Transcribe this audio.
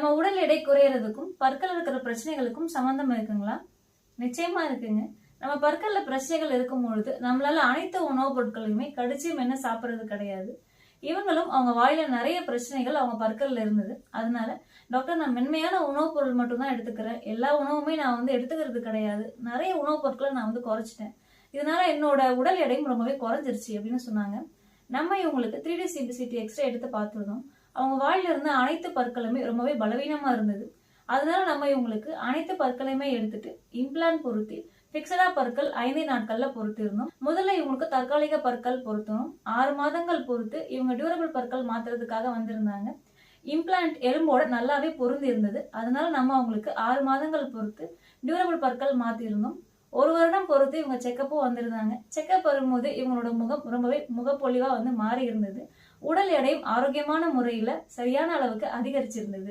நம்ம உடல் எடை குறையறதுக்கும் பற்கள் இருக்கிற பிரச்சனைகளுக்கும் சம்மந்தம் இருக்குங்களா? நிச்சயமா இருக்குங்க. நம்ம பற்கள்ல பிரச்சனைகள் இருக்கும் பொழுது நம்மளால அனைத்து உணவுப் பொருட்களையுமே கடிச்சு மென்ன சாப்பிடுறது கிடையாது. இவங்களும் அவங்க வாயில நிறைய பிரச்சனைகள் அவங்க பற்கள்ல இருந்தது. அதனால டாக்டர் நான் மென்மையான உணவுப் பொருள் மட்டும்தான் எடுத்துக்கிறேன். எல்லா உணவுமே நான் வந்து எடுத்துக்கிறது கிடையாது. நிறைய உணவுப் பொருட்களை நான் வந்து குறைச்சிட்டேன். இதனால என்னோட உடல் எடையும் ரொம்பவே குறைஞ்சிருச்சு அப்படின்னு சொன்னாங்க. நம்ம இவங்களுக்கு த்ரீ டி சிபிசிடி எக்ஸ்ரே எடுத்து பார்த்துருந்தோம். அவங்க வாயில இருந்த அனைத்து பற்களுமே ரொம்பவே பலவீனமா இருந்தது. அதனால நம்ம இவங்களுக்கு அனைத்து பற்களையுமே எடுத்துட்டு இம்ப்ளான் பொருத்தி பிக்சடா பற்கள் ஐந்து நாட்கள்ல பொருத்திருந்தோம் முதல்ல இவங்களுக்கு தற்காலிக பற்கள் பொருத்தணும். ஆறு மாதங்கள் பொறுத்து இவங்க டியூரபிள் பற்கள் மாத்துறதுக்காக வந்திருந்தாங்க. இம்ப்ளான்ட் எலும்போட நல்லாவே பொருந்தி இருந்தது. அதனால நம்ம அவங்களுக்கு ஆறு மாதங்கள் பொறுத்து டியூரபிள் பற்கள் மாத்திருந்தோம். ஒரு வருடம் பொறுத்து இவங்க செக்கப்பும் வந்திருந்தாங்க. செக்கப் வரும்போது இவங்களோட முகம் ரொம்பவே முகப்பொலிவா வந்து மாறி இருந்தது. உடல் எடையும் ஆரோக்கியமான முறையில சரியான அளவுக்கு அதிகரிச்சிருந்தது.